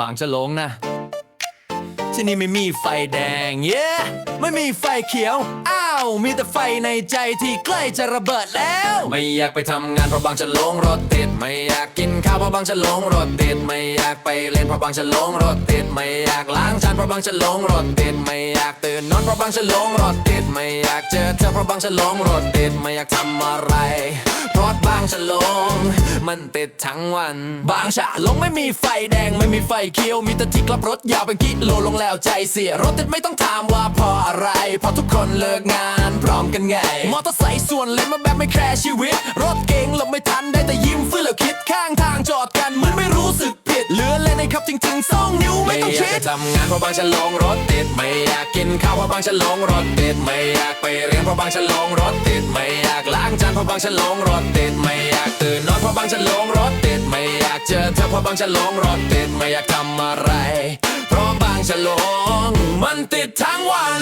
บางฉลงนะ ที่นี่ไม่มีไฟแดง เย้ไม่มีไฟเขียว อ้าว มีแต่ไฟในใจที่ใกล้จะระเบิดแล้ว ไม่อยากไปทำงานเพราะบางฉลงรถติด ไม่อยากกินข้าวเพราะบางฉลงรถติด ไม่อยากไปเล่นเพราะบางฉลงรถติด ไม่อยากล้างจานเพราะบางฉลงรถติด ไม่อยากตื่นนอนเพราะบางฉลงรถติด ไม่อยากเจอเธอเพราะบางฉลงรถติด ไม่อยากทำอะไร เพราะบางฉลง มันติดทั้งวัน บางฉลงไม่มีไฟแดงไม่มีไฟเขียว มีแต่ที่กลับรถยาวเป็นกิโลลงแล้วใจเสีย รถติดไม่ต้องถามว่าเพราะอะไรเพราะทุกคนเลิกงานพร้อมกันไง มอเตอร์ไซค์ส่วนเล่นมาแบบไม่แคร์ชีวิต รถเก๋งหลบไม่ทันได้แต่ยิ้มฟื้นแล้วคิดข้างทาง ล่นในขับจริงๆสองนิ้วไม่ต้องคิดทำงานเพราะบางฉลงรถติดไม่อยากกินข้าวเพราะบางฉลงรถติดไม่อยากไปเรียนเพราะบางฉลงรถติดไม่อยากล้างจานเพราะบางฉลงรถติดไม่อยากตื่นนอนเพราะบางฉลงรถติดไม่อยากเจอเธอเพราะบางฉลงรถติดไม่อยากทำอะไร เพราะบางฉลงมันติดทั้งวัน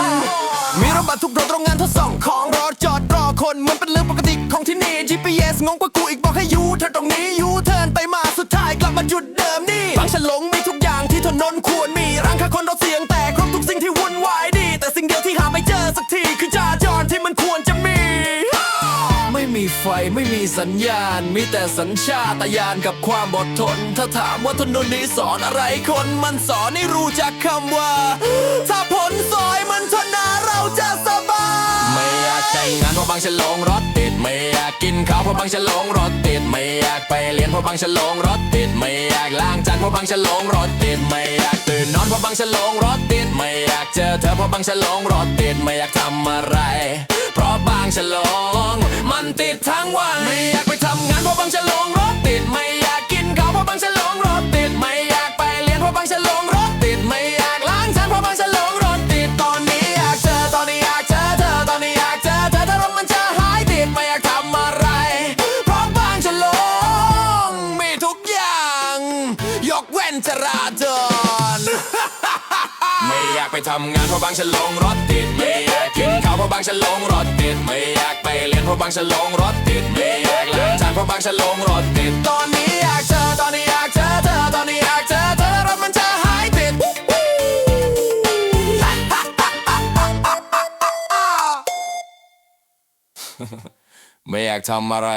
มีรถบรรทุกรถโรงงานทดสอบของรถจอดรอคนมันเป็นเรื่องปกติของที่นี่ GPS งงกว่ากูอีกบอกให้ยูเธอตรงนี้ยูเทิร์นไปมาสุดท้ายกลับมาจุดเดิมนี่บางฉลงมี ม่มีไฟไม่มีสัญญาณ มีแต่สัญชาตญาณกับความอดทน ถ้าถามว่าถนนนี้สอนอะไรคนมันสอนให้รู้จักคำว่า ถ้าผลซอยมันชนะเราจะสบาย ไม่อยากแต่งงานเพราะบางฉลงรถติด ไม่อยากกินข้าวเพราะบางฉลงรถติด ไม่อยากไปเรียนเพราะบางฉลงรถติด ไม่อยากล้างจานเพราะบางฉลงรถติด ไม่อยากตื่นนอนเพราะบางฉลงรถติด ไม่อยากเจอเธอเพราะบางฉลงรถติด ไม่อยากทำอะไร เพราะบางฉลง ติดทั้งวันไม่อยากไปทำงานเพราะบางฉลงรถติดไม่อยากกินข้าวเพราะบางฉลงรถติดไม่อยากไปเรียนเพราะบางฉลงรถติดไม่อยากล้างจานเพราะบางฉลงรถติดตอนนี้อยากเจอตอนนี้อยากเจอเธอตอนนี้อยากเจอเธอถ้ารถมันจะหายติดไม่อยากทำอะไรเพราะบางฉลงมีทุกอย่าง ยกเว้นจราจร ไม่อยากไปทำงานเพราะบางฉลงรถติด ไม่อยากกินข้าวเพราะบางฉลงรถติด ไม่อยากไปเรียนเพราะบางฉลงรถติด ไม่อยากล้างจานเพราะบางฉลงรถติด ตอนนี้อยากเจอตอนนี้อยากเจอเธอตอนนี้อยากเจอเธอรถมันจะหายติด ไม่อยากทำอะไร